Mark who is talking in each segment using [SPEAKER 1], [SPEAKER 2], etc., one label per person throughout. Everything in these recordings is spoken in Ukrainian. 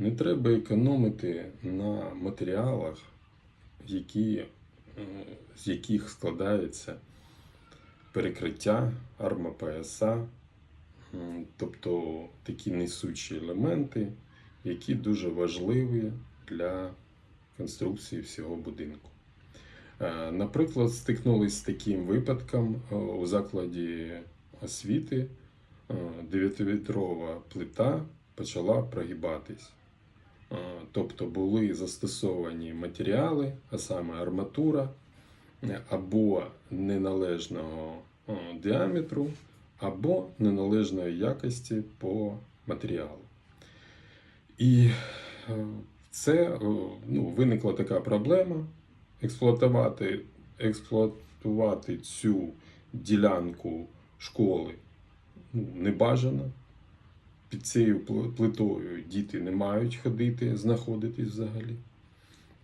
[SPEAKER 1] Не треба економити на матеріалах, які, е, з яких складається перекриття, армопояса, м, тобто такі несучі елементи, які дуже важливі для конструкції всього будинку. Е, Наприклад, стикнулися з таким випадком е, у закладі освіти. 9-вітрова плита почала прогибатись. Тобто були застосовані матеріали, а саме арматура, або неналежного діаметру, або неналежної якості по матеріалу. І це ну, виникла така проблема експлуатувати, експлуатувати цю ділянку школи ну, не бажано. Під цією плитою діти не мають ходити, знаходитись взагалі.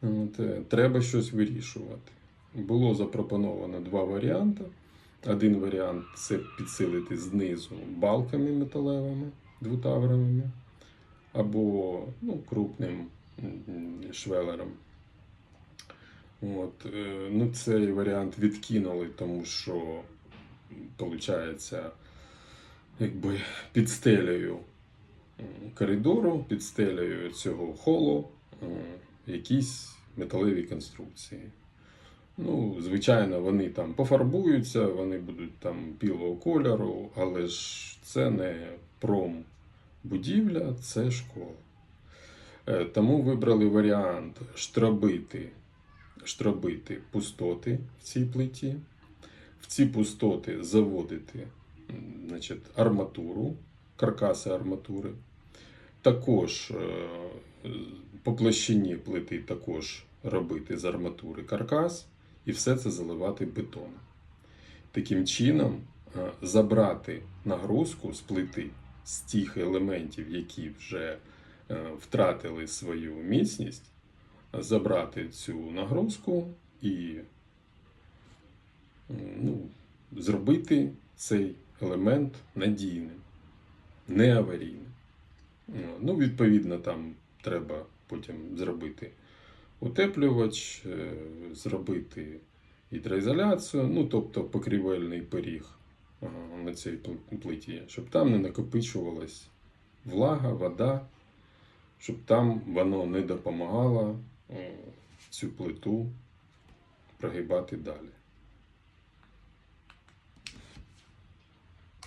[SPEAKER 1] От, е, треба щось вирішувати. Було запропоновано два варіанти. Один варіант це підсилити знизу балками металевими, двутавровими, або ну, крупним швелером. От, е, ну, цей варіант відкинули, тому що, виходить, якби під стелею коридору, під стелею цього холу якісь металеві конструкції. Ну, звичайно, вони там пофарбуються, вони будуть там білого кольору, але ж це не промбудівля, це школа. Е, Тому вибрали варіант штробити, штробити пустоти в цій плиті, в ці пустоти заводити значить, арматуру, каркаси арматури. Також е, по площині плити також робити з арматури каркас і все це заливати бетоном. Таким чином, е, забрати нагрузку з плити з тих елементів, які вже е, втратили свою міцність, забрати цю нагрузку і ну, зробити цей елемент надійним, не аварійним. Ну, відповідно, там треба потім зробити утеплювач, е, зробити гідроізоляцію, ну, тобто покрівельний пиріг е, на цій плиті, щоб там не накопичувалась влага, вода, щоб там воно не допомагало е, цю плиту прогибати далі.